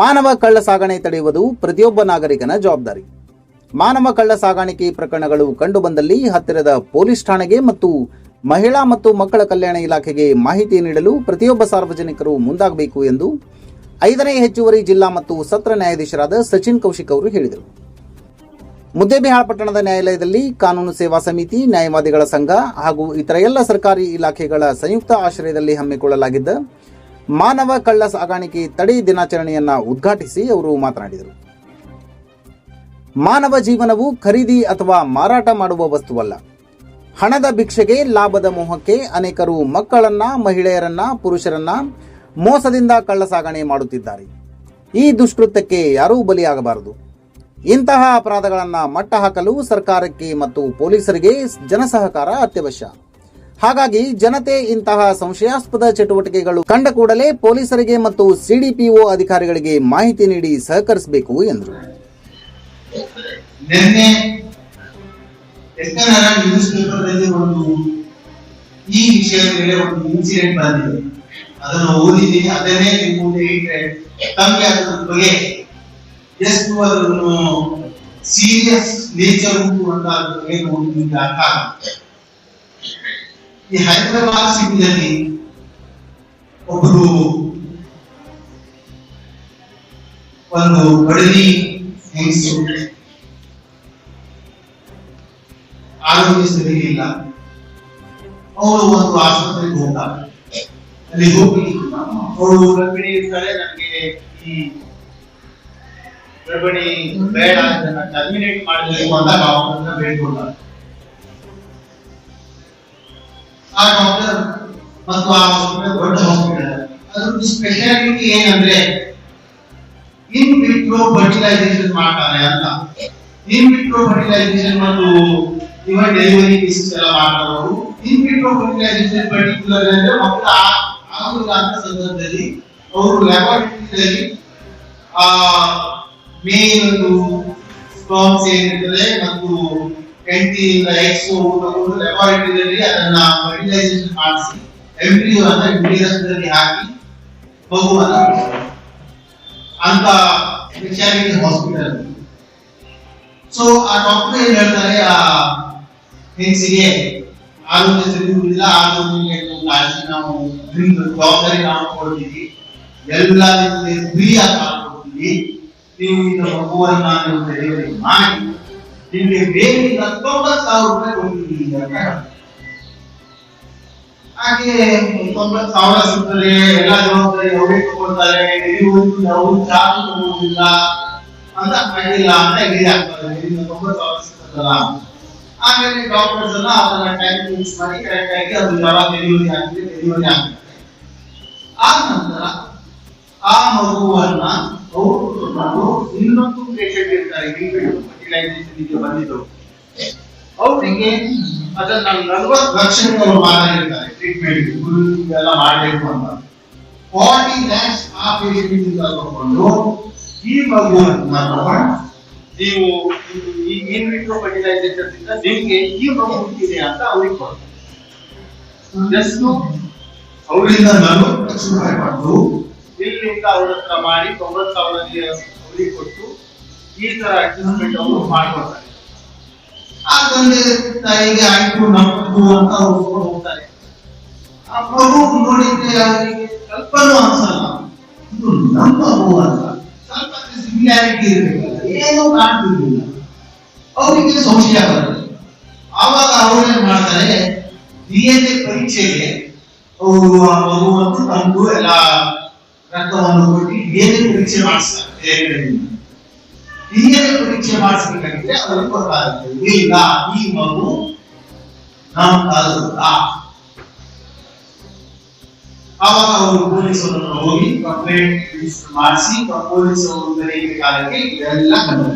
ಮಾನವ ಕಳ್ಳ ಸಾಗಣೆ ತಡೆಯುವುದು ಪ್ರತಿಯೊಬ್ಬ ನಾಗರಿಕನ ಜವಾಬ್ದಾರಿ. ಮಾನವ ಕಳ್ಳ ಸಾಗಾಣಿಕೆ ಪ್ರಕರಣಗಳು ಕಂಡುಬಂದಲ್ಲಿ ಹತ್ತಿರದ ಪೊಲೀಸ್ ಠಾಣೆಗೆ ಮತ್ತು ಮಹಿಳಾ ಮತ್ತು ಮಕ್ಕಳ ಕಲ್ಯಾಣ ಇಲಾಖೆಗೆ ಮಾಹಿತಿ ನೀಡಲು ಪ್ರತಿಯೊಬ್ಬ ಸಾರ್ವಜನಿಕರು ಮುಂದಾಗಬೇಕು ಎಂದು ಐದನೇ ಹೆಚ್ಚುವರಿ ಜಿಲ್ಲಾ ಮತ್ತು ಸತ್ರ ನ್ಯಾಯಾಧೀಶರಾದ ಸಚಿನ್ ಕೌಶಿಕ್ ಅವರು ಹೇಳಿದರು. ಮುದ್ದೇಬಿಹಾಳ ಪಟ್ಟಣದ ನ್ಯಾಯಾಲಯದಲ್ಲಿ ಕಾನೂನು ಸೇವಾ ಸಮಿತಿ, ನ್ಯಾಯವಾದಿಗಳ ಸಂಘ ಹಾಗೂ ಇತರ ಎಲ್ಲ ಸರ್ಕಾರಿ ಇಲಾಖೆಗಳ ಸಂಯುಕ್ತ ಆಶ್ರಯದಲ್ಲಿ ಹಮ್ಮಿಕೊಳ್ಳಲಾಗಿದ್ದ ಮಾನವ ಕಳ್ಳ ಸಾಗಾಣಿಕೆ ತಡೆ ದಿನಾಚರಣೆಯನ್ನ ಉದ್ಘಾಟಿಸಿ ಅವರು ಮಾತನಾಡಿದರು. ಮಾನವ ಜೀವನವು ಖರೀದಿ ಅಥವಾ ಮಾರಾಟ ಮಾಡುವ ವಸ್ತುವಲ್ಲ. ಹಣದ ಭಿಕ್ಷೆಗೆ ಲಾಭದ ಮೋಹಕ್ಕೆ ಅನೇಕರು ಮಕ್ಕಳನ್ನ, ಮಹಿಳೆಯರನ್ನ, ಪುರುಷರನ್ನ ಮೋಸದಿಂದ ಕಳ್ಳ ಸಾಗಣೆ ಮಾಡುತ್ತಿದ್ದಾರೆ. ಈ ದುಷ್ಕೃತ್ಯಕ್ಕೆ ಯಾರೂ ಬಲಿಯಾಗಬಾರದು. ಇಂತಹ ಅಪರಾಧಗಳನ್ನು ಮಟ್ಟ ಹಾಕಲು ಸರ್ಕಾರಕ್ಕೆ ಮತ್ತು ಪೊಲೀಸರಿಗೆ ಜನಸಹಕಾರ ಅತ್ಯವಶ್ಯ. ಹಾಗಾಗಿ ಜನತೆ ಇಂತಹ ಸಂಶಯಾಸ್ಪದ ಚಟುವಟಿಕೆಗಳು ಕಂಡ ಕೂಡಲೇ ಪೊಲೀಸರಿಗೆ ಮತ್ತು ಸಿಡಿಪಿಒ ಅಧಿಕಾರಿಗಳಿಗೆ ಮಾಹಿತಿ ನೀಡಿ ಸಹಕರಿಸಬೇಕು ಎಂದರು. ಈ ವಿಷಯದ ಮೇಲೆ ಒಂದು ಇನ್ಸಿಡೆಂಟ್ ಬಂದಿದೆ. ಅದನ್ನು ಓದಿದ್ದೀನಿ. ಅದನ್ನೇ ನಿಮ್ಮ ಮುಂದೆ ಇಟ್ಟರೆ ತಮಗೆ ಅದರ ಬಗ್ಗೆ ಎಷ್ಟು ಅದನ್ನು ಸೀರಿಯಸ್ ನೇಚರ್ ಉಂಟು ಅಂತ ಏನು ಅರ್ಥ ಆಗುತ್ತೆ. ಈ ಹೈದರಾಬಾದ್ ಸಿಟಿಯಲ್ಲಿ ಒಬ್ಬರು ಒಂದು ಬಡಲಿ ಹೆಂಗಸು ಆರೋಗ್ಯ ಸರಿ ಇಲ್ಲ ಅವಳು ಒಂದು ಆಸ್ಪತ್ರೆಗೆ ಹೋಗ್ತಾರೆ ಅಲ್ಲಿ ಹೋಗಿ ಅವಳು ಗರ್ಭಿಣಿ ಇರ್ತಾಳೆ ನನಗೆ ಈ ಗರ್ಭಿಣಿ ಬೇಡ ಇದನ್ನ ಟರ್ಮಿನೇಟ್ ಮಾಡಬೇಕು ಅಂತ ಡಾಕ್ಟರ್ನ ಬೇಡ್ಕೊಳ್ತಾರೆ ಆ ಡಾಕ್ಟರ್ ಮತ್ತು ಆ ಹಾಸ್ಪಿಟಲ್ ದೊಡ್ಡ ಹಾಸ್ಪಿಟಲ್ ಅದ್ರದ್ದು ಸ್ಪೆಷಾಲಿಟಿ ಏನಂದ್ರೆ ಇನ್ ವಿಟ್ರೋ ಫರ್ಟಿಲೈಸೇಷನ್ ಮಾಡ್ತಾರೆ ಅಂತ. ಇನ್ ವಿಟ್ರೋ ಫರ್ಟಿಲೈಸೇಷನ್ ಮತ್ತು ಇವನ್ ಡೆಲಿವರಿ ಕೇಸಸ್ ಎಲ್ಲ ಮಾಡ್ತಾರವರು ಇನ್ ವಿಟ್ರೋ ಫರ್ಟಿಲೈಸೇಷನ್ ಪರ್ಟಿಕ್ಯುಲರ್ ಅಂದ್ರೆ ಮಕ್ಕಳ ಆಗುಲ್ಲ ಅಂತ ಸಂದರ್ಭದಲ್ಲಿ ಅವರು ಲ್ಯಾಬೊರೇಟರಿಯಲ್ಲಿ ಮೇಲ್ ಒಂದು ಸ್ಪಾಮ್ಸ್ ಏನಿರ್ತದೆ ಮತ್ತು ಹೆಂಡತಿಯಿಂದ ಎಕ್ಸ್ ತಗೊಂಡು ಲ್ಯಾಬಾರಿಟರಿಯಲ್ಲಿ ಅದನ್ನ ಫರ್ಟಿಲೈಸೇಷನ್ ಮಾಡಿಸಿ ಎಂಬ್ರಿಯೋ ಅನ್ನ ನೀರಸದಲ್ಲಿ ಹಾಕಿ ಮಗುವನ್ನ ಅಂತ ಸ್ಪೆಷಾಲಿಟಿ ಹಾಸ್ಪಿಟಲ್ ಸೊ ಆ ಡಾಕ್ಟರ್ ಏನ್ ಹೇಳ್ತಾರೆ? ಆ, ಹೆಂಗಸಿಗೆ ಆರೋಗ್ಯ ಸರಿಯುವುದಿಲ್ಲ ಆರೋಗ್ಯ ಕಾಳಜಿ ನಾವು ನಿಮ್ಮ ಜವಾಬ್ದಾರಿ ನಾವು ಕೊಡ್ತೀವಿ. ಎಲ್ಲ ಫ್ರೀ ಆಗಿ ಮಾಡ್ಕೊಡ್ತೀವಿ. ನೀವು ಇದನ್ನ ಮಗುವನ್ನ ನೀವು ಡೆಲಿವರಿ ಮಾಡಿ. ನಿಮಗೆ ಬೇರೆ ತೊಂಬತ್ತು ಸಾವಿರ ರೂಪಾಯಿ ಕೊಡ್ತೀವಿ ಅಂತ. ಹಾಗೆ ತೊಂಬತ್ತು ಸಾವಿರ ಸಿಗ್ತದೆ ಎಲ್ಲ ಜವಾಬ್ದಾರಿ ಅವರೇ ತಗೊಳ್ತಾರೆ. ನೀವು ಅವರು ಚಾರ್ಜ್ ತಗೊಳ್ಳೋದಿಲ್ಲ ಅಂತ ಮಾಡಿಲ್ಲ ಅಂತ ಹೇಳಿ ಆಗ್ತದೆ ಇದರಿಂದ ತೊಂಬತ್ತು ಸಾವಿರ ಸಿಗ್ತದಲ್ಲ ಆಮೇಲೆ ಡಾಕ್ಟರ್ಸ್ ಎಲ್ಲ ಅದನ್ನ ಟೈಮ್ ಯೂಸ್ ಮಾಡಿ ಕರೆಕ್ಟ್ ಆಗಿ ಅದು ಜ್ವರ ಡೆಲಿವರಿ ಆಗ್ತದೆ ಡೆಲಿವರಿ ಆಗ್ತದೆ. ಆ ನಂತರ ಆ ಮಗುವನ್ನ ಅವರು ಇನ್ನೊಂದು ಪೇಷಂಟ್ ಇರ್ತಾರೆ ಬಂದಿದ್ದು. ಅವರಿಗೆ ಅದನ್ನ ನಲ್ವತ್ತು ಅವರು ಮಾತಾಡಿರ್ತಾರೆ ಟ್ರೀಟ್ಮೆಂಟ್ ಎಲ್ಲ ಮಾಡಬೇಕು ಅಂತ. ಫಾರ್ಟಿ ಲ್ಯಾಕ್ಸ್ ಆ ಪೇಷಂಟ್ ಇಂದ ತಗೊಂಡು ಈ ಮಗುವನ್ನ ತಗೊಂಡು ನೀವು ಇನ್ ವಿಟ್ರೋ ಫರ್ಟಿಲೈಸೇಷನ್ ಇಂದ ನಿಮ್ಗೆ ಈ ಮಗು ಹುಟ್ಟಿದೆ ಅಂತ ಅವ್ರಿಗೆ ಕೊಡ್ತಾರೆ. ಜಸ್ಟ್ ಅವರಿಂದ ನಾನು ಲಕ್ಷ ರೂಪಾಯಿ ಕೊಟ್ಟು ಇಲ್ಲಿಂದ ಅವ್ರ ಹತ್ರ ಮಾಡಿ ತೊಂಬತ್ತು ಸಾವಿರ ಅವ್ರಿಗೆ ಕೊಟ್ಟು ಈ ತರ ಅಡ್ಜಸ್ಟ್ಮೆಂಟ್ ಅವರು ಮಾಡ್ಕೊಡ್ತಾರೆ ಆ ತಂದೆ ತಾಯಿಗೆ ಆಯ್ತು ನಮ್ಮದು ಅಂತ ಅವ್ರು ತಗೊಂಡು ಹೋಗ್ತಾರೆ. ಆ ಮಗು ನೋಡಿದ್ರೆ ಅವರಿಗೆ ಸ್ವಲ್ಪನೂ ಅನ್ಸಲ್ಲ. ಇದು ನಮ್ಮ ಮಗು ಅಂತ ಸ್ವಲ್ಪ ಸಿಮಿಲಾರಿಟಿ ಇರಬೇಕಲ್ಲ ಏನೂ ಕಾಣ್ತಿರ್ಲಿಲ್ಲ. ಅವರಿಗೆ ಸಂಶಯ ಬರುತ್ತೆ. ಆವಾಗ ಅವ್ರು ಏನ್ ಮಾಡ್ತಾರೆ ಡಿ ಎನ್ ಎ ಪರೀಕ್ಷೆಗೆ ಅವರು ಆ ಮಗುವನ್ನು ತಂದು ಎಲ್ಲ ರಕ್ತವನ್ನು ಕೊಟ್ಟು ಡಿ ಎನ್ ಎ ಪರೀಕ್ಷೆ ಮಾಡಿಸ್ತಾರೆ ಡಿ ಎನ್ ಎ ಪರೀಕ್ಷೆ ಮಾಡಿಸ್ಬೇಕಾಗಿದ್ರೆ ಅವ್ರಿಗೆ ಗೊತ್ತಾಗುತ್ತೆ ಇಲ್ಲ ಈ ಮಗು ನಮ್ಮ ಕಾಲದ ಆವಾಗ ಅವರು ಪೊಲೀಸರ ಹತ್ರ ಹೋಗಿ ಕಂಪ್ಲೇಂಟ್ ರಿಜಿಸ್ಟರ್ ಮಾಡಿಸಿ ಪೊಲೀಸ್ ಅವರು ತನಿಖೆ ಕಾಲಕ್ಕೆ ಇದೆಲ್ಲ ಕಂಡು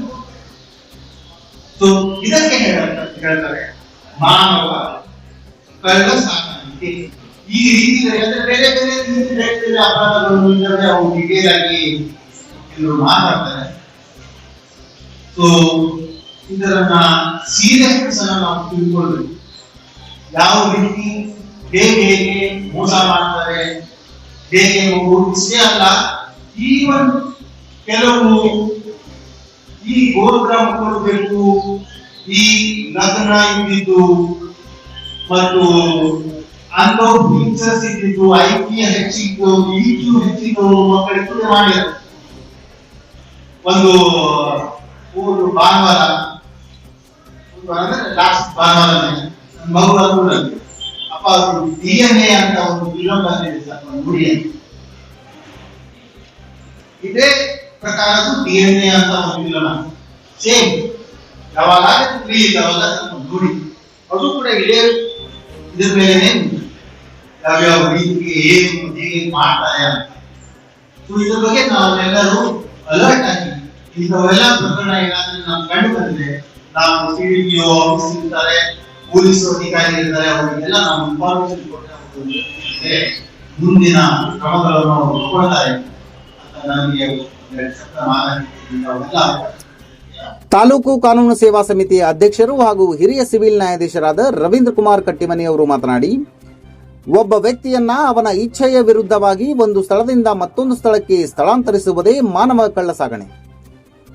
ಸೊ ಇದಕ್ಕೆ ಹೇಳ- ಹೇಳ್ತಾರೆ ಮಾನವ ಕಳ್ಳ ಸಾಕಾಣಿಕೆ ಈ ರೀತಿ ಅಂದ್ರೆ ಬೇರೆ ಬೇರೆ ರೀತಿ ಬೇರೆ ಬೇರೆ ಅಪರಾಧಗಳು ಇದ್ದಾವೆ ಅವು ಡೀಟೇಲ್ ಆಗಿ ಕೆಲವರು ಮಾತಾಡ್ತಾರೆ ಸೊ ಇದರನ್ನ ಸೀರಿಯಸ್ನೆಸ್ ಅನ್ನ ನಾವು ತಿಳ್ಕೊಳ್ಬೇಕು. ಯಾವ ರೀತಿ ಹೇಗೆ ಹೇಗೆ ಮೋಸ ಮಾಡ್ತಾರೆ ಹೇಗೆ ಮಗು ಇಷ್ಟೇ ಅಲ್ಲ ಈವನ್ ಕೆಲವು ಈ ಗೋಗ್ರಾಮ ಕೊಡಬೇಕು ಈ ಲಗ್ನ ಇದ್ದಿದ್ದು ಮತ್ತು ಅನ್ನೋ ಫೀಚರ್ಸ್ ಇದ್ದಿದ್ದು ಐ ಪಿ ಹೆಚ್ಚಿದ್ದು ಕ್ಯೂ ಹೆಚ್ಚಿದ್ದು ಮಕ್ಕಳಿಗೆ ಮಾಡಿದ್ರು. ಒಂದು ಒಂದು ಭಾನುವಾರ ಒಂದು ವಾರ ಅಂದ್ರೆ ಲಾಸ್ಟ್ ಭಾನುವಾರನೇ ನನ್ನ ಮಗು ಊರಲ್ಲಿ ಅಪ್ಪ ಅದು ಡಿ ಎನ್ ಎ ಅಂತ ಒಂದು ಫಿಲಂ ಬಂದಿದೆ ಸರ್ ಒಂದು ನೋಡಿ ಇದೇ ಪ್ರಕಾರದ್ದು ಡಿ ಎನ್ ಎ ಅಂತ ಒಂದು ಫಿಲಂ ಸೇಮ್ ಯಾವಾಗ ರಿಲೀಸ್ ಅವಾಗ ಸ್ವಲ್ಪ ನೋಡಿ ಅದು ಕೂಡ ಇದೇ ಇದ್ರ ಮೇಲೆನೆ ಯಾವ್ಯಾವ ರೀತಿಗೆ ಏನು ಹೇಗೆ ಮಾಡ್ತಾರೆ ಅಂತ ಸೊ ಇದ್ರ ಬಗ್ಗೆ ನಾವೆಲ್ಲರೂ ಅಲರ್ಟ್ ಆಗಿ ಇಂಥವೆಲ್ಲ ಪ್ರಕರಣ ಏನಾದ್ರೆ ನಾವು ಕಂಡು ಬಂದ್ರೆ ನಾವು ಸಿಡಿಪಿಒ ಆಫೀಸ್ ಇರ್ತಾರೆ ಪೊಲೀಸ್ ಅಧಿಕಾರಿ ಇರ್ತಾರೆ ಅವರಿಗೆಲ್ಲ ನಾವು ಇನ್ಫಾರ್ಮೇಶನ್ ಕೊಟ್ಟರೆ ಮುಂದಿನ ಕ್ರಮಗಳನ್ನು ಅವರು ತಗೊಳ್ತಾರೆ ಅಂತ ನನಗೆ ಅವೆಲ್ಲ ತಾಲೂಕು ಕಾನೂನು ಸೇವಾ ಸಮಿತಿಯ ಅಧ್ಯಕ್ಷರು ಹಾಗೂ ಹಿರಿಯ ಸಿವಿಲ್ ನ್ಯಾಯಾಧೀಶರಾದ ರವೀಂದ್ರ ಕುಮಾರ್ ಕಟ್ಟಿಮನಿ ಅವರು ಮಾತನಾಡಿ, ಒಬ್ಬ ವ್ಯಕ್ತಿಯನ್ನ ಅವನ ಇಚ್ಛೆಯ ವಿರುದ್ಧವಾಗಿ ಒಂದು ಸ್ಥಳದಿಂದ ಮತ್ತೊಂದು ಸ್ಥಳಕ್ಕೆ ಸ್ಥಳಾಂತರಿಸುವುದೇ ಮಾನವ ಕಳ್ಳಸಾಗಣೆ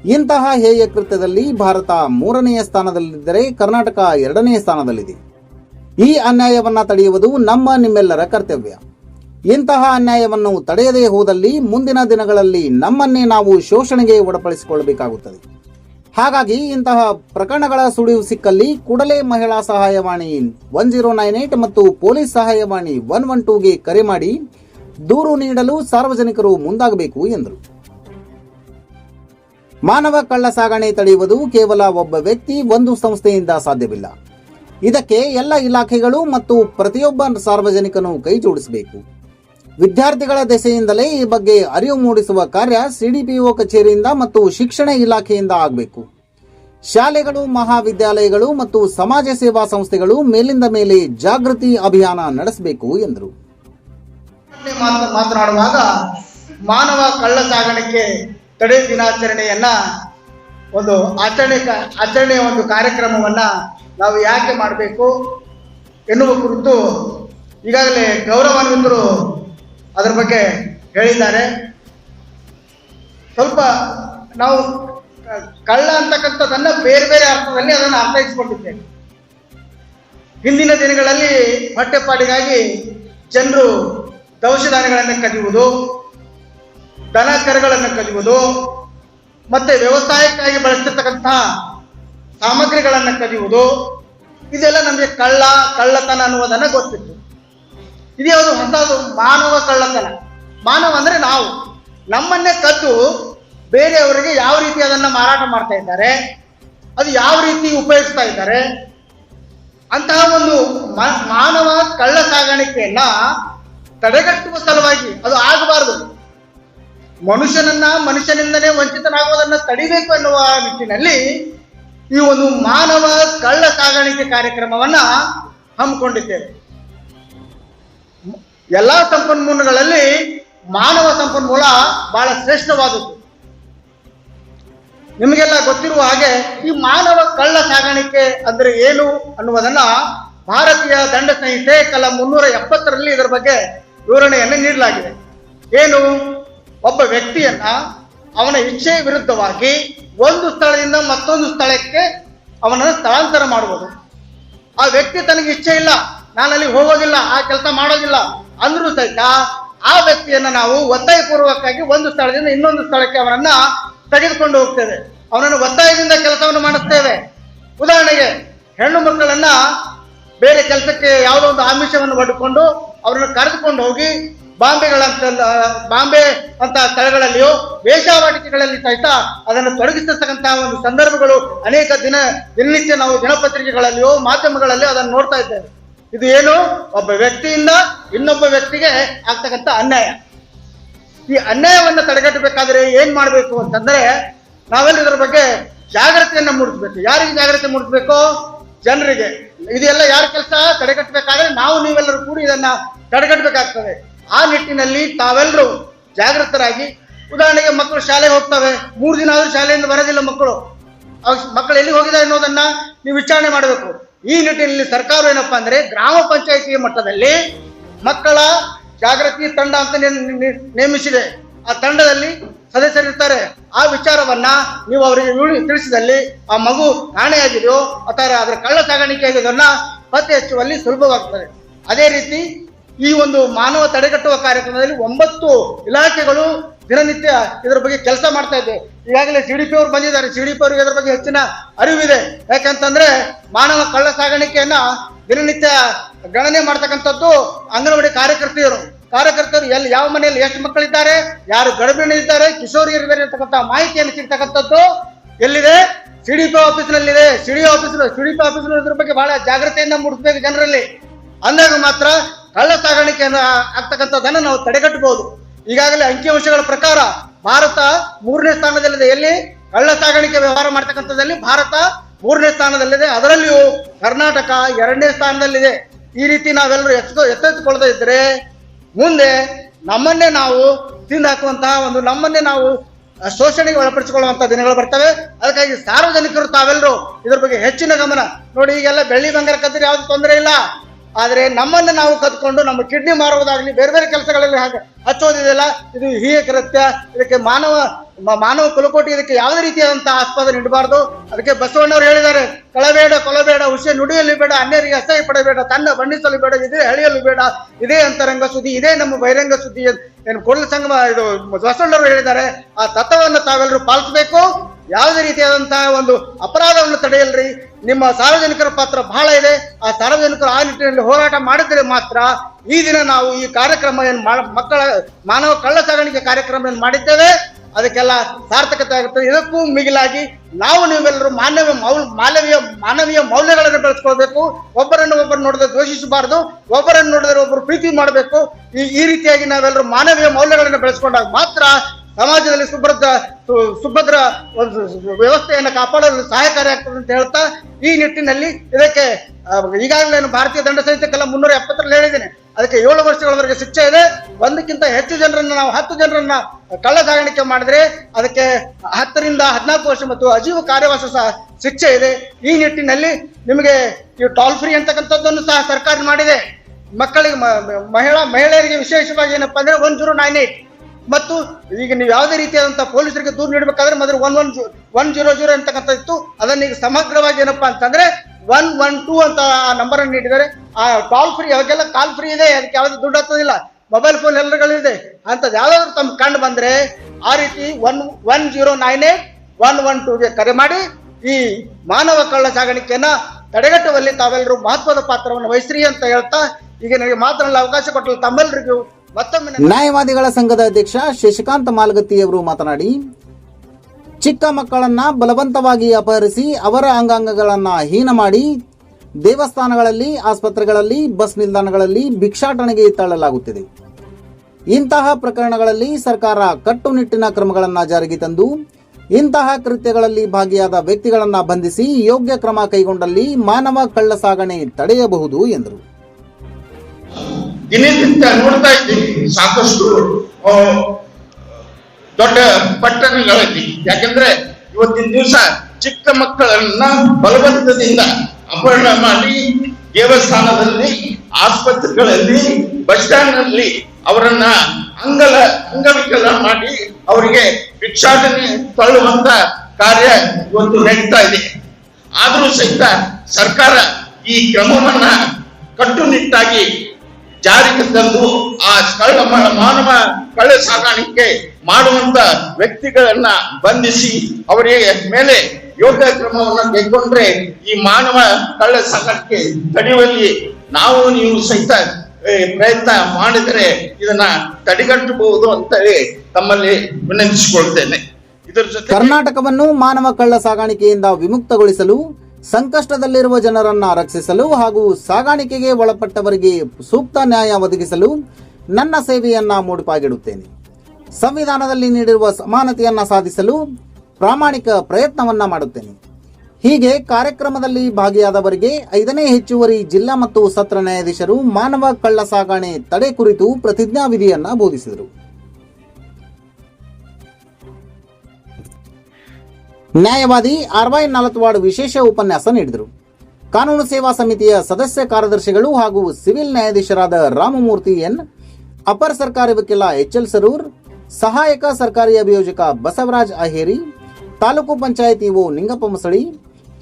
ಇಂತಹ ಹೇಯ ಕೃತ್ಯದಲ್ಲಿ ಭಾರತ ಮೂರನೆಯ ಸ್ಥಾನದಲ್ಲಿದ್ದರೆ ಕರ್ನಾಟಕ ಎರಡನೆಯ ಸ್ಥಾನದಲ್ಲಿದೆ. ಈ ಅನ್ಯಾಯವನ್ನ ತಡೆಯುವುದು ನಮ್ಮ ನಿಮ್ಮೆಲ್ಲರ ಕರ್ತವ್ಯ. ಇಂತಹ ಅನ್ಯಾಯವನ್ನು ತಡೆಯದೇ ಹೋದಲ್ಲಿ ಮುಂದಿನ ದಿನಗಳಲ್ಲಿ ನಮ್ಮನ್ನೇ ನಾವು ಶೋಷಣೆಗೆ ಒಳಪಡಿಸಿಕೊಳ್ಳಬೇಕಾಗುತ್ತದೆ ಹಾಗಾಗಿ ಇಂತಹ ಪ್ರಕರಣಗಳ ಸುಳಿವು ಸಿಕ್ಕಲ್ಲಿ ಕೂಡಲೇ ಮಹಿಳಾ ಸಹಾಯವಾಣಿ ಒನ್ ಜೀರೋ ನೈನ್ ಏಟ್ ಮತ್ತು ಪೊಲೀಸ್ ಸಹಾಯವಾಣಿ ಒನ್ ಒನ್ ಟೂಗೆ ಕರೆ ಮಾಡಿ ದೂರು ನೀಡಲು ಸಾರ್ವಜನಿಕರು ಮುಂದಾಗಬೇಕು ಎಂದರು. ಮಾನವ ಕಳ್ಳ ಸಾಗಣೆ ತಡೆಯುವುದು ಕೇವಲ ಒಬ್ಬ ವ್ಯಕ್ತಿ, ಒಂದು ಸಂಸ್ಥೆಯಿಂದ ಸಾಧ್ಯವಿಲ್ಲ. ಇದಕ್ಕೆ ಎಲ್ಲ ಇಲಾಖೆಗಳು ಮತ್ತು ಪ್ರತಿಯೊಬ್ಬ ಸಾರ್ವಜನಿಕನು ಕೈ ಜೋಡಿಸಬೇಕು. ವಿದ್ಯಾರ್ಥಿಗಳ ದೆಸೆಯಿಂದಲೇ ಈ ಬಗ್ಗೆ ಅರಿವು ಮೂಡಿಸುವ ಕಾರ್ಯ ಸಿಡಿಪಿಒ ಕಚೇರಿಯಿಂದ ಮತ್ತು ಶಿಕ್ಷಣ ಇಲಾಖೆಯಿಂದ ಆಗಬೇಕು. ಶಾಲೆಗಳು, ಮಹಾವಿದ್ಯಾಲಯಗಳು ಮತ್ತು ಸಮಾಜ ಸೇವಾ ಸಂಸ್ಥೆಗಳು ಮೇಲಿಂದ ಮೇಲೆ ಜಾಗೃತಿ ಅಭಿಯಾನ ನಡೆಸಬೇಕು ಎಂದರು. ಮಾತನಾಡುವಾಗ ಮಾನವ ಕಳ್ಳ ಸಾಗಾಣಿಕೆ ತಡೆ ದಿನಾಚರಣೆಯನ್ನ ಒಂದು ಆಚರಣೆ ಆಚರಣೆಯ ಒಂದು ಕಾರ್ಯಕ್ರಮವನ್ನ ನಾವು ಯಾಕೆ ಮಾಡಬೇಕು ಎನ್ನುವ ಕುರಿತು ಈಗಾಗಲೇ ಗೌರವಾನ್ವಿತರು ಅದರ ಬಗ್ಗೆ ಹೇಳಿದ್ದಾರೆ. ಸ್ವಲ್ಪ ನಾವು ಕಳ್ಳ ಅಂತಕ್ಕಂಥದ್ದನ್ನ ಬೇರೆ ಬೇರೆ ಅರ್ಥದಲ್ಲಿ ಅದನ್ನು ಅರ್ಥೈಸಿಕೊಂಡಿದ್ದೇವೆ. ಹಿಂದಿನ ದಿನಗಳಲ್ಲಿ ಹೊಟ್ಟೆಪಾಡಿಗಾಗಿ ಜನರು ದವಸಧಾನ್ಯಗಳನ್ನು ಕದಿಯುವುದು ದನ ಕರಗಳನ್ನು ಕದಿಯುವುದು ಮತ್ತೆ ವ್ಯವಸಾಯಕ್ಕಾಗಿ ಬಳಸ್ತಿರ್ತಕ್ಕಂತಹ ಸಾಮಗ್ರಿಗಳನ್ನು ಕದಿಯುವುದು ಇದೆಲ್ಲ ನಮಗೆ ಕಳ್ಳ, ಕಳ್ಳತನ ಅನ್ನುವುದನ್ನ ಗೊತ್ತಿತ್ತು. ಇದು ಯಾವುದು ಹೊಸದು? ಮಾನವ ಕಳ್ಳತನ. ಮಾನವ ಅಂದರೆ ನಾವು. ನಮ್ಮನ್ನೇ ಕದ್ದು ಬೇರೆಯವರಿಗೆ ಯಾವ ರೀತಿ ಅದನ್ನ ಮಾರಾಟ ಮಾಡ್ತಾ ಇದ್ದಾರೆ, ಅದು ಯಾವ ರೀತಿ ಉಪಯೋಗಿಸ್ತಾ ಇದ್ದಾರೆ, ಅಂತಹ ಒಂದು ಮಾನವ ಕಳ್ಳ ಸಾಗಾಣಿಕೆಯನ್ನ ತಡೆಗಟ್ಟುವ ಸಲುವಾಗಿ ಅದು ಆಗಬಾರದು. ಮನುಷ್ಯನನ್ನ ಮನುಷ್ಯನಿಂದನೇ ವಂಚಿತನಾಗುವುದನ್ನ ತಡಿಬೇಕು ಎನ್ನುವ ನಿಟ್ಟಿನಲ್ಲಿ ಈ ಒಂದು ಮಾನವ ಕಳ್ಳ ಸಾಗಾಣಿಕೆ ಕಾರ್ಯಕ್ರಮವನ್ನ ಹಮ್ಮಿಕೊಂಡಿದ್ದೇವೆ. ಎಲ್ಲಾ ಸಂಪನ್ಮೂಲಗಳಲ್ಲಿ ಮಾನವ ಸಂಪನ್ಮೂಲ ಬಹಳ ಶ್ರೇಷ್ಠವಾದದ್ದು. ನಿಮಗೆಲ್ಲ ಗೊತ್ತಿರುವ ಹಾಗೆ ಈ ಮಾನವ ಕಳ್ಳ ಸಾಗಾಣಿಕೆ ಅಂದ್ರೆ ಏನು ಅನ್ನುವುದನ್ನ ಭಾರತೀಯ ದಂಡ ಸಂಹಿತೆ ಕಲ ಮುನ್ನೂರ ಎಪ್ಪತ್ತರಲ್ಲಿ ಇದರ ಬಗ್ಗೆ ವಿವರಣೆಯನ್ನು ನೀಡಲಾಗಿದೆ. ಏನು? ಒಬ್ಬ ವ್ಯಕ್ತಿಯನ್ನ ಅವನ ಇಚ್ಛೆಯ ವಿರುದ್ಧವಾಗಿ ಒಂದು ಸ್ಥಳದಿಂದ ಮತ್ತೊಂದು ಸ್ಥಳಕ್ಕೆ ಅವನನ್ನು ಸ್ಥಳಾಂತರ ಮಾಡುವುದು. ಆ ವ್ಯಕ್ತಿ ತನಗೆ ಇಚ್ಛೆ ಇಲ್ಲ ನಾನು ಅಲ್ಲಿ ಹೋಗೋದಿಲ್ಲ, ಆ ಕೆಲಸ ಮಾಡೋದಿಲ್ಲ ಅಂದ್ರೂ ಸಹಿತ ಆ ವ್ಯಕ್ತಿಯನ್ನ ನಾವು ಒತ್ತಾಯಪೂರ್ವಕವಾಗಿ ಒಂದು ಸ್ಥಳದಿಂದ ಇನ್ನೊಂದು ಸ್ಥಳಕ್ಕೆ ಅವನನ್ನ ತೆಗೆದುಕೊಂಡು ಹೋಗ್ತೇವೆ. ಅವನನ್ನು ಒತ್ತಾಯದಿಂದ ಕೆಲಸವನ್ನು ಮಾಡಿಸ್ತೇವೆ. ಉದಾಹರಣೆಗೆ, ಹೆಣ್ಣು ಮಕ್ಕಳನ್ನ ಬೇರೆ ಕೆಲಸಕ್ಕೆ ಯಾವುದೋ ಒಂದು ಆಮಿಷವನ್ನು ಪಡೆದುಕೊಂಡು ಅವರನ್ನು ಕರೆದುಕೊಂಡು ಹೋಗಿ ಬಾಂಬೆಗಳಂತ ಬಾಂಬೆ ಅಂತ ಸ್ಥಳಗಳಲ್ಲಿಯೋ ವೇಷಾವಾಟಿಕೆಗಳಲ್ಲಿ ಸಹಿತ ಅದನ್ನು ತೊಡಗಿಸತಕ್ಕಂತಹ ಒಂದು ಸಂದರ್ಭಗಳು ಅನೇಕ ದಿನ ದಿನನಿತ್ಯ ನಾವು ದಿನಪತ್ರಿಕೆಗಳಲ್ಲಿಯೋ ಮಾಧ್ಯಮಗಳಲ್ಲಿ ಅದನ್ನು ನೋಡ್ತಾ ಇದ್ದೇವೆ. ಇದು ಏನು? ಒಬ್ಬ ವ್ಯಕ್ತಿಯಿಂದ ಇನ್ನೊಬ್ಬ ವ್ಯಕ್ತಿಗೆ ಆಗ್ತಕ್ಕಂಥ ಅನ್ಯಾಯ. ಈ ಅನ್ಯಾಯವನ್ನು ತಡೆಗಟ್ಟಬೇಕಾದ್ರೆ ಏನ್ ಮಾಡಬೇಕು ಅಂತಂದ್ರೆ ನಾವೆಲ್ಲ ಇದರ ಬಗ್ಗೆ ಜಾಗೃತಿಯನ್ನ ಮೂಡಿಸ್ಬೇಕು. ಯಾರಿಗೆ ಜಾಗೃತಿ ಮೂಡಿಸ್ಬೇಕು? ಜನರಿಗೆ. ಇದೆಲ್ಲ ಯಾರ ಕೆಲಸ? ತಡೆಗಟ್ಟಬೇಕಾದ್ರೆ ನಾವು ನೀವೆಲ್ಲರೂ ಕೂಡಿ ಇದನ್ನ ತಡೆಗಟ್ಟಬೇಕಾಗ್ತದೆ. ಆ ನಿಟ್ಟಿನಲ್ಲಿ ತಾವೆಲ್ಲರೂ ಜಾಗೃತರಾಗಿ, ಉದಾಹರಣೆಗೆ ಮಕ್ಕಳು ಶಾಲೆಗೆ ಹೋಗ್ತವೆ, ಮೂರು ದಿನ ಆದರೂ ಶಾಲೆಯಿಂದ ಬರೋದಿಲ್ಲ ಮಕ್ಕಳು. ಮಕ್ಕಳು ಎಲ್ಲಿ ಹೋಗಿದ್ದಾರೆ ಅನ್ನೋದನ್ನ ನೀವು ವಿಚಾರಣೆ ಮಾಡಬೇಕು. ಈ ನಿಟ್ಟಿನಲ್ಲಿ ಸರ್ಕಾರ ಏನಪ್ಪಾ ಅಂದ್ರೆ ಗ್ರಾಮ ಪಂಚಾಯಿತಿಯ ಮಟ್ಟದಲ್ಲಿ ಮಕ್ಕಳ ಜಾಗೃತಿ ತಂಡ ಅಂತ ನೇಮಿಸಿದೆ. ಆ ತಂಡದಲ್ಲಿ ಸದಸ್ಯರಿರ್ತಾರೆ ಆ ವಿಚಾರವನ್ನ ನೀವು ಅವರಿಗೆ ತಿಳಿಸಿದಲ್ಲಿ ಆ ಮಗು ಕಾಣೆಯಾಗಿದೆಯೋ ಅಥವಾ ಅದರ ಕಳ್ಳ ಸಾಗಾಣಿಕೆ ಆಗಿದೆಯನ್ನ ಪತ್ತೆ ಹಚ್ಚುವಲ್ಲಿ ಸುಲಭವಾಗ್ತದೆ. ಅದೇ ರೀತಿ ಈ ಒಂದು ಮಾನವ ತಡೆಗಟ್ಟುವ ಕಾರ್ಯಕ್ರಮದಲ್ಲಿ ಒಂಬತ್ತು ಇಲಾಖೆಗಳು ದಿನನಿತ್ಯ ಇದರ ಬಗ್ಗೆ ಕೆಲಸ ಮಾಡ್ತಾ ಇದೆ. ಈಗಾಗಲೇ ಸಿ ಡಿ ಪಿ ಅವರು ಬಂದಿದ್ದಾರೆ. ಸಿ ಡಿ ಪಿ ಅವರಿಗೆ ಇದರ ಬಗ್ಗೆ ಹೆಚ್ಚಿನ ಅರಿವಿದೆ. ಯಾಕಂತಂದ್ರೆ ಮಾನವ ಕಳ್ಳ ಸಾಗಾಣಿಕೆಯನ್ನ ದಿನನಿತ್ಯ ಗಣನೆ ಮಾಡ್ತಕ್ಕಂಥದ್ದು ಅಂಗನವಾಡಿ ಕಾರ್ಯಕರ್ತೆಯರು. ಕಾರ್ಯಕರ್ತರು ಎಲ್ಲಿ ಯಾವ ಮನೆಯಲ್ಲಿ ಎಷ್ಟು ಮಕ್ಕಳಿದ್ದಾರೆ, ಯಾರು ಗರ್ಭಿಣಿ ಇದ್ದಾರೆ ಕಿಶೋರಿಯರಿದ್ದಾರೆ ಅಂತಕ್ಕಂಥ ಮಾಹಿತಿಯನ್ನು ಸಿಗ್ತಕ್ಕಂಥದ್ದು ಎಲ್ಲಿದೆ? C D P ಆಫೀಸ್ನಲ್ಲಿದೆ. C D office C D P office ಇದ್ರ ಬಗ್ಗೆ ಬಹಳ ಜಾಗ್ರತೆಯಿಂದ ಮೂಡಿಸ್ಬೇಕು ಜನರಲ್ಲಿ. ಅಂದಾಗ ಮಾತ್ರ ಕಳ್ಳ ಸಾಗಾಣಿಕೆಯನ್ನು ಆಗ್ತಕ್ಕಂಥದ್ದನ್ನು ನಾವು ತಡೆಗಟ್ಟಬಹುದು. ಈಗಾಗಲೇ ಅಂಕಿಅಂಶಗಳ ಪ್ರಕಾರ ಭಾರತ ಮೂರನೇ ಸ್ಥಾನದಲ್ಲಿದೆ. ಎಲ್ಲಿ? ಕಳ್ಳ ಸಾಗಾಣಿಕೆ ವ್ಯವಹಾರ ಮಾಡ್ತಕ್ಕಂಥದ್ದಲ್ಲಿ ಭಾರತ ಮೂರನೇ ಸ್ಥಾನದಲ್ಲಿದೆ. ಅದರಲ್ಲಿಯೂ ಕರ್ನಾಟಕ ಎರಡನೇ ಸ್ಥಾನದಲ್ಲಿದೆ. ಈ ರೀತಿ ನಾವೆಲ್ಲರೂ ಎತ್ತು ಎತ್ತೆತ್ತುಕೊಳ್ತಾ ಇದ್ರೆ ಮುಂದೆ ನಮ್ಮನ್ನೇ ನಾವು ತಿಂದಾಕುವಂತಹ ಒಂದು ನಮ್ಮನ್ನೇ ನಾವು ಶೋಷಣೆಗೆ ಒಳಪಡಿಸಿಕೊಳ್ಳುವಂತಹ ದಿನಗಳು ಬರ್ತವೆ. ಅದಕ್ಕಾಗಿ ಸಾರ್ವಜನಿಕರು ತಾವೆಲ್ಲರೂ ಇದ್ರ ಬಗ್ಗೆ ಹೆಚ್ಚಿನ ಗಮನ ನೋಡಿ. ಈಗೆಲ್ಲ ಬೆಳ್ಳಿ ಬಂಗಾರ ಕದ್ದರೆ ಯಾವ್ದು ತೊಂದರೆ ಇಲ್ಲ. ಆದ್ರೆ ನಮ್ಮನ್ನು ನಾವು ಕದ್ಕೊಂಡು ನಮ್ಮ ಕಿಡ್ನಿ ಮಾರುವುದಾಗ್ಲಿ ಬೇರೆ ಬೇರೆ ಕೆಲಸಗಳಲ್ಲಿ ಹಾಗೆ ಹಚ್ಚೋದಿದೆಯಲ್ಲ, ಇದು ಹೀಯ ಕೃತ್ಯ. ಇದಕ್ಕೆ ಮಾನವ ಮಾನವ ಕುಲಕೋಟಿ ಇದಕ್ಕೆ ಯಾವುದೇ ರೀತಿಯಾದಂತಹ ಆಸ್ಪದ ನೀಡಬಾರ್ದು? ಅದಕ್ಕೆ ಬಸವಣ್ಣವರು ಹೇಳಿದ್ದಾರೆ, ಕಳಬೇಡ, ಕೊಲಬೇಡ, ಹುಷೆ ನುಡಿಯಲ್ಲಿ ಬೇಡ, ಅನ್ಯರಿಗೆ ಅಸಹ್ಯ ಪಡಬೇಡ, ತನ್ನ ಬಣ್ಣಿಸಲು ಬೇಡ, ಇದೇ ಹಳಿಯಲು ಬೇಡ, ಇದೇ ಅಂತರಂಗ ಸುದ್ದಿ, ಇದೇ ನಮ್ಮ ಬಹಿರಂಗ ಸುದ್ದಿ ಏನು ಕೊಡಲ ಸಂಗಮ ಇದು ಬಸವಣ್ಣವರು ಹೇಳಿದ್ದಾರೆ, ಆ ತತ್ವವನ್ನು ತಾವೆಲ್ಲರೂ ಪಾಲಿಸಬೇಕು. ಯಾವುದೇ ರೀತಿಯಾದಂತಹ ಒಂದು ಅಪರಾಧವನ್ನು ತಡೆಯಲ್ರಿ. ನಿಮ್ಮ ಸಾರ್ವಜನಿಕರ ಪಾತ್ರ ಬಹಳ ಇದೆ. ಆ ಸಾರ್ವಜನಿಕರು ಆ ನಿಟ್ಟಿನಲ್ಲಿ ಹೋರಾಟ ಮಾಡಿದರೆ ಮಾತ್ರ ಈ ದಿನ ನಾವು ಈ ಕಾರ್ಯಕ್ರಮ ಏನು ಮಕ್ಕಳ ಮಾನವ ಕಳ್ಳ ಸಾಗಾಣಿಕೆ ಕಾರ್ಯಕ್ರಮ ಏನು ಮಾಡಿದ್ದೇವೆ, ಅದಕ್ಕೆಲ್ಲ ಸಾರ್ಥಕತೆ ಆಗುತ್ತೆ. ಇದಕ್ಕೂ ಮಿಗಿಲಾಗಿ ನಾವು ನೀವೆಲ್ಲರೂ ಮಾನವೀಯ ಮೌಲ್ ಮಾನವೀಯ ಮಾನವೀಯ ಮೌಲ್ಯಗಳನ್ನು ಬೆಳೆಸ್ಕೊಳ್ಬೇಕು. ಒಬ್ಬರನ್ನು ಒಬ್ಬರು ನೋಡಿದ್ರೆ ದ್ವೇಷಿಸಬಾರದು. ಒಬ್ಬರನ್ನು ನೋಡಿದ್ರೆ ಒಬ್ಬರು ಪ್ರೀತಿ ಮಾಡಬೇಕು. ಈ ಈ ರೀತಿಯಾಗಿ ನಾವೆಲ್ಲರೂ ಮಾನವೀಯ ಮೌಲ್ಯಗಳನ್ನು ಬೆಳೆಸ್ಕೊಂಡಾಗ ಮಾತ್ರ ಸಮಾಜದಲ್ಲಿ ಸುಭದ್ರ ಸುಭದ್ರ ಒಂದು ವ್ಯವಸ್ಥೆಯನ್ನು ಕಾಪಾಡಲು ಸಹಾಯಕಾರಿ ಆಗ್ತದೆ ಅಂತ ಹೇಳ್ತಾ ಈ ನಿಟ್ಟಿನಲ್ಲಿ ಇದಕ್ಕೆ ಈಗಾಗಲೇ ಭಾರತೀಯ ದಂಡ ಸಂಹಿತೆಗೆಲ್ಲ ಮುನ್ನೂರ ಎಪ್ಪತ್ತರಲ್ಲಿ ಹೇಳಿದ್ದೇನೆ. ಅದಕ್ಕೆ ಏಳು ವರ್ಷಗಳವರೆಗೆ ಶಿಕ್ಷೆ ಇದೆ. ಒಂದಕ್ಕಿಂತ ಹೆಚ್ಚು ಜನರನ್ನು ನಾವು ಹತ್ತು ಜನರನ್ನ ಕಳ್ಳ ಸಾಗಾಣಿಕೆ ಮಾಡಿದ್ರೆ ಅದಕ್ಕೆ ಹತ್ತರಿಂದ ಹದಿನಾಲ್ಕು ವರ್ಷ ಮತ್ತು ಅಜೀವ ಕಾರ್ಯವಾಸ ಸಹ ಶಿಕ್ಷೆ ಇದೆ. ಈ ನಿಟ್ಟಿನಲ್ಲಿ ನಿಮಗೆ ಈ ಟೋಲ್ ಫ್ರೀ ಅಂತಕ್ಕಂಥದ್ದನ್ನು ಸಹ ಸರ್ಕಾರ ಮಾಡಿದೆ. ಮಕ್ಕಳಿಗೆ ಮಹಿಳಾ, ಮಹಿಳೆಯರಿಗೆ ವಿಶೇಷವಾಗಿ ಏನಪ್ಪಾ ಅಂದ್ರೆ ಒನ್ ಜೀರೋ ನೈನ್ ಏಟ್. ಮತ್ತು ಈಗ ನೀವು ಯಾವುದೇ ರೀತಿಯಾದಂತಹ ಪೊಲೀಸರಿಗೆ ದೂರು ನೀಡಬೇಕಾದ್ರೆ ಮೊದಲು one one one zero zero ಅಂತಕ್ಕಂಥ ಇತ್ತು. ಅದನ್ನ ಈಗ ಸಮಗ್ರವಾಗಿ ಏನಪ್ಪಾ ಅಂತಂದ್ರೆ ಒನ್ ಒನ್ ಟೂ ಅಂತ ಆ ನಂಬರ್ ಅನ್ನು ನೀಡಿದ್ದಾರೆ. ಆ ಕಾಲ್ ಫ್ರೀ ಅವಾಗೆಲ್ಲ ಕಾಲ್ ಫ್ರೀ ಇದೆ, ಅದಕ್ಕೆ ಯಾವ್ದು ದುಡ್ಡು ಹತ್ತೋದಿಲ್ಲ. ಮೊಬೈಲ್ ಫೋನ್ ಎಲ್ಲಗಳಿದೆ ಅಂತದ್ ಯಾವ್ದಾದ್ರು ತಮ್ಮ ಕಂಡು ಬಂದ್ರೆ ಆ ರೀತಿ one one zero nine eight one one ಟೂಗೆ ಕರೆ ಮಾಡಿ ಈ ಮಾನವ ಕಳ್ಳ ಸಾಗಾಣಿಕೆಯನ್ನ ತಡೆಗಟ್ಟುವಲ್ಲಿ ತಾವೆಲ್ಲರೂ ಮಹತ್ವದ ಪಾತ್ರವನ್ನು ವಹಿಸ್ರಿ ಅಂತ ಹೇಳ್ತಾ ಈಗ ನನಗೆ ಮಾತನಾಡಲು ಅವಕಾಶ ಕೊಟ್ಟಲು ತಮ್ಮೆಲ್ಲರಿಗೂ ನ್ಯಾಯವಾದಿಗಳ ಸಂಘದ ಅಧ್ಯಕ್ಷ ಶಶಿಕಾಂತ್ ಮಾಲ್ಗತ್ತಿಯವರು ಮಾತನಾಡಿ, ಚಿಕ್ಕ ಮಕ್ಕಳನ್ನ ಬಲವಂತವಾಗಿ ಅಪಹರಿಸಿ ಅವರ ಅಂಗಾಂಗಗಳನ್ನ ಹೀನ ಮಾಡಿ ದೇವಸ್ಥಾನಗಳಲ್ಲಿ, ಆಸ್ಪತ್ರೆಗಳಲ್ಲಿ, ಬಸ್ ನಿಲ್ದಾಣಗಳಲ್ಲಿ ಭಿಕ್ಷಾಟನೆಗೆ ತಳ್ಳಲಾಗುತ್ತಿದೆ. ಇಂತಹ ಪ್ರಕರಣಗಳಲ್ಲಿ ಸರ್ಕಾರ ಕಟ್ಟುನಿಟ್ಟಿನ ಕ್ರಮಗಳನ್ನು ಜಾರಿಗೆ ತಂದು, ಇಂತಹ ಕೃತ್ಯಗಳಲ್ಲಿ ಭಾಗಿಯಾದ ವ್ಯಕ್ತಿಗಳನ್ನ ಬಂಧಿಸಿ ಯೋಗ್ಯ ಕ್ರಮ ಕೈಗೊಂಡಲ್ಲಿ ಮಾನವ ಕಳ್ಳ ಸಾಗಣೆ ತಡೆಯಬಹುದು ಎಂದರು. ದಿನನಿತ್ಯ ನೋಡ್ತಾ ಇದ್ದೀವಿ ಸಾಕಷ್ಟು ದೊಡ್ಡ ಪಟ್ಟಣಗಳಲ್ಲಿ. ಯಾಕಂದ್ರೆ ಇವತ್ತಿನ ದಿವಸ ಚಿಕ್ಕ ಮಕ್ಕಳನ್ನ ಬಲವಂತದಿಂದ ಅಪಹರಣ ಮಾಡಿ ದೇವಸ್ಥಾನದಲ್ಲಿ, ಆಸ್ಪತ್ರೆಗಳಲ್ಲಿ, ಬಸ್ ಸ್ಟ್ಯಾಂಡ್ನಲ್ಲಿ ಅವರನ್ನ ಅಂಗಲ, ಅಂಗವಿಕಲ ಮಾಡಿ ಅವರಿಗೆ ಭಿಕ್ಷಾಟನೆ ತಳ್ಳುವಂತ ಕಾರ್ಯ ಇವತ್ತು ನಡೀತಾ ಇದೆ. ಆದರೂ ಸಹಿತ ಸರ್ಕಾರ ಈ ಕ್ರಮವನ್ನ ಕಟ್ಟುನಿಟ್ಟಾಗಿ ಜಾರಿಗೆ ತಂದು ಆ ಕಳ್ಳ ಮಾನವ ಕಳ್ಳ ಸಾಗಾಣಿಕೆ ಮಾಡುವಂತ ವ್ಯಕ್ತಿಗಳನ್ನ ಬಂಧಿಸಿ ಅವರಿಗೆ ಮೇಲೆ ಯೋಗ್ಯ ಕ್ರಮವನ್ನು ಕೈಗೊಂಡ್ರೆ ಈ ಮಾನವ ಕಳ್ಳ ಸಾಗಾಣಿಕೆ ತಡೆಯುವಲ್ಲಿ ನಾವು ನೀವು ಸಹಿತ ಪ್ರಯತ್ನ ಮಾಡಿದರೆ ಇದನ್ನ ತಡೆಗಟ್ಟಬಹುದು ಅಂತ ಹೇಳಿ ತಮ್ಮಲ್ಲಿ ವಿನಂತಿಸಿಕೊಳ್ತೇನೆ. ಇದರ ಜೊತೆ ಕರ್ನಾಟಕವನ್ನು ಮಾನವ ಕಳ್ಳ ಸಾಗಾಣಿಕೆಯಿಂದ ವಿಮುಕ್ತಗೊಳಿಸಲು ಸಂಕಷ್ಟದಲ್ಲಿರುವ ಜನರನ್ನ ರಕ್ಷಿಸಲು ಹಾಗೂ ಸಾಗಾಣಿಕೆಗೆ ಒಳಪಟ್ಟವರಿಗೆ ಸೂಕ್ತ ನ್ಯಾಯ ಒದಗಿಸಲು ನನ್ನ ಸೇವೆಯನ್ನ ಮುಡುಪಾಗಿಡುತ್ತೇನೆ. ಸಂವಿಧಾನದಲ್ಲಿ ನೀಡಿರುವ ಸಮಾನತೆಯನ್ನ ಸಾಧಿಸಲು ಪ್ರಾಮಾಣಿಕ ಪ್ರಯತ್ನವನ್ನ ಮಾಡುತ್ತೇನೆ. ಹೀಗೆ ಕಾರ್ಯಕ್ರಮದಲ್ಲಿ ಭಾಗಿಯಾದವರಿಗೆ ಐದನೇ ಹೆಚ್ಚುವರಿ ಜಿಲ್ಲಾ ಮತ್ತು ಸತ್ರ ನ್ಯಾಯಾಧೀಶರು ಮಾನವ ಕಳ್ಳ ಸಾಗಣೆ ತಡೆ ಕುರಿತು ಪ್ರತಿಜ್ಞಾವಿಧಿಯನ್ನ ಬೋಧಿಸಿದರು. ನ್ಯಾಯವಾದಿ ಆರ್ವೈ ನಾಲತ್ವಾಡ್ ವಿಶೇಷ ಉಪನ್ಯಾಸ ನೀಡಿದರು. ಕಾನೂನು ಸೇವಾ ಸಮಿತಿಯ ಸದಸ್ಯ ಕಾರ್ಯದರ್ಶಿಗಳು ಹಾಗೂ ಸಿವಿಲ್ ನ್ಯಾಯಾಧೀಶರಾದ ರಾಮಮೂರ್ತಿ ಎನ್. ಅಪರ ಸರ್ಕಾರಿ ವಕೀಲ ಎಚ್. ಎಲ್. ಸರೂರ್, ಸಹಾಯಕ ಸರ್ಕಾರಿ ಅಭಿಯೋಜಕ ಬಸವರಾಜ್ ಅಹೇರಿ, ತಾಲೂಕು ಪಂಚಾಯತ್ ಇಒ ನಿಂಗಪ್ಪ ಮಸಳಿ,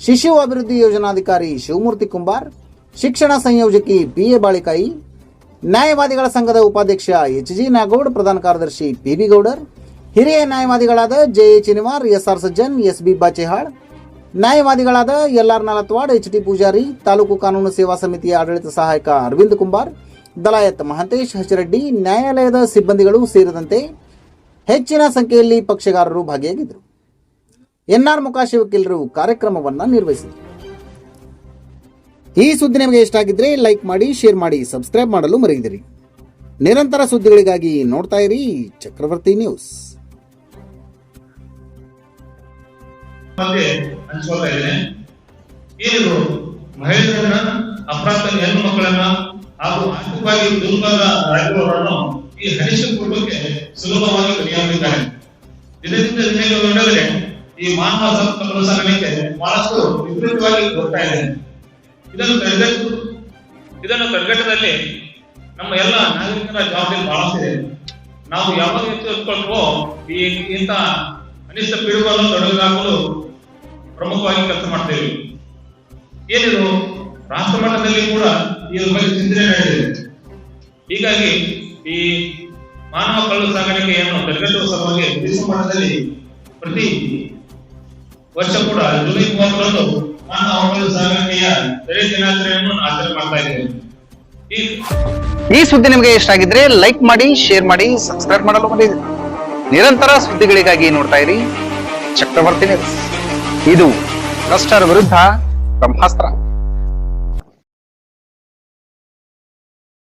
ಶಿಶು ಅಭಿವೃದ್ಧಿ ಯೋಜನಾಧಿಕಾರಿ ಶಿವಮೂರ್ತಿ ಕುಂಬಾರ್, ಶಿಕ್ಷಣ ಸಂಯೋಜಕಿ ಬಿಎ ಬಾಳಿಕಾಯಿ, ನ್ಯಾಯವಾದಿಗಳ ಸಂಘದ ಉಪಾಧ್ಯಕ್ಷ ಎಚ್. ಜಿ. ನಾಗೌಡ್, ಪ್ರಧಾನ ಕಾರ್ಯದರ್ಶಿ ಪಿ. ಬಿ. ಗೌಡರ್ ಹಿರಿಯ ನ್ಯಾಯವಾದಿಗಳಾದ J A Chiniwar SR Sajjan, S B Bachehal, ನ್ಯಾಯವಾದಿಗಳಾದ L R Nalatwad, H T Pujari, taluk ಕಾನೂನು ಸೇವಾ ಸಮಿತಿಯ ಆಡಳಿತ ಸಹಾಯಕ ಅರವಿಂದ್ ಕುಮಾರ್ ದಲಾಯತ್ ಮಹಂತೇಶ್ ಹಸಿರೆಡ್ಡಿ, ನ್ಯಾಯಾಲಯದ ಸಿಬ್ಬಂದಿಗಳು ಸೇರಿದಂತೆ ಹೆಚ್ಚಿನ ಸಂಖ್ಯೆಯಲ್ಲಿ ಪಕ್ಷಗಾರರು ಭಾಗಿಯಾಗಿದ್ದರು. ಎನ್ಆರ್ ಮುಕಾಶಿ ವಕೀಲರು ಕಾರ್ಯಕ್ರಮವನ್ನು ನಿರ್ವಹಿಸಿದರು. ಈ ಸುದ್ದಿ ನಿಮಗೆ ಇಷ್ಟ ಆಗಿದ್ರೆ ಲೈಕ್ ಮಾಡಿ, ಶೇರ್ ಮಾಡಿ, ಸಬ್ಸ್ಕ್ರೈಬ್ ಮಾಡಲು ಮರೆಯದಿರಿ. ನಿರಂತರ ಸುದ್ದಿಗಳಿಗಾಗಿ ನೋಡ್ತಾ ಇರಿ ಚಕ್ರವರ್ತಿ ನ್ಯೂಸ್. ಬಗ್ಗೆ ಹಂಚ್ಕೊಳ್ತಾ ಇದ್ದೇನೆ. ಮಹಿಳೆಯರ ಮಹಿಳೆಯರನ್ನ ಅಪ್ರಾಪ್ತ ಹೆಣ್ಣು ಮಕ್ಕಳನ್ನ ಹಾಗೂ ಆರ್ಥಿಕವಾಗಿ ದುರ್ಬಲರಾಗಿರುವವರನ್ನು ಈ ಹರೀಶ ಕುಟುಂಬಕ್ಕೆ ಸುಲಭವಾಗಿ ಕಡಿಯಾಗಿದ್ದಾರೆ ದಿನದಿಂದ ದಿನಕ್ಕೆ ನೋಡಿದರೆ ಈ ಮಾನವ ಸಂಪನ್ಮೂಲ ಸಾಗಣೆಗೆ ಬಹಳಷ್ಟು ವಿಪರೀತವಾಗಿ ಹೋಗ್ತಾ ಇದೆ. ಇದನ್ನು ತಡೆಗಟ್ಟು ಇದನ್ನು ತಡೆಗಟ್ಟದಲ್ಲಿ ನಮ್ಮ ಎಲ್ಲ ನಾಗರಿಕರ ಜವಾಬ್ದಾರಿ ಬಹಳಷ್ಟಿದೆ. ನಾವು ಯಾವಾಗ ಎಚ್ಚೆತ್ತುಕೊಳ್ತೀವೋ ಈ ಇಂಥ ಅನಿಷ್ಟ ಪಿಡುಗಳನ್ನು ತೊಡಗಾಕಲು ಪ್ರಮುಖವಾಗಿ ಕೆಲಸ ಮಾಡ್ತೇವೆ ಏನಿದು? ರಾಷ್ಟ್ರ ಮಟ್ಟದಲ್ಲಿ ಕೂಡ ಇದ್ರ ಬಗ್ಗೆ ಚಿಂತನೆ ನಡೆದಿದೆ ಹೀಗಾಗಿ ಈ ಮಾನವ ಕಳ್ಳು ಸಾಗಾಣಿಕೆಯನ್ನು ತಡೆಗಟ್ಟುವ ಸಲುವಾಗಿ ವಿಶ್ವ ಮಟ್ಟದಲ್ಲಿ ಪ್ರತಿ ವರ್ಷ ಕೂಡ ಜುಲೈ ಮೂವತ್ತರಂದು ಮಾನವ ಕಳ್ಳು ಸಾಗಾಣಿಕೆಯ ತಡೆ ದಿನಾಚರಣೆಯನ್ನು ಆಚರಣೆ ಮಾಡ್ತಾ ಇದ್ದೇವೆ. ಈ ಈ ಸುದ್ದಿ ನಿಮಗೆ ಇಷ್ಟ ಆಗಿದ್ರೆ ಲೈಕ್ ಮಾಡಿ, ಶೇರ್ ಮಾಡಿ, ಸಬ್ಸ್ಕ್ರೈಬ್ ಮಾಡಲು ಮರೆಯದಿರಿ ನಿರಂತರ ಸುದ್ದಿಗಳಿಗಾಗಿ ನೋಡ್ತಾ ಇರಿ. ಚಕ್ರವರ್ತಿ ನ್ಯೂಸ್. ಇದು ಭ್ರಷ್ಟರ ವಿರುದ್ಧ ಬ್ರಹ್ಮಾಸ್ತ್ರ.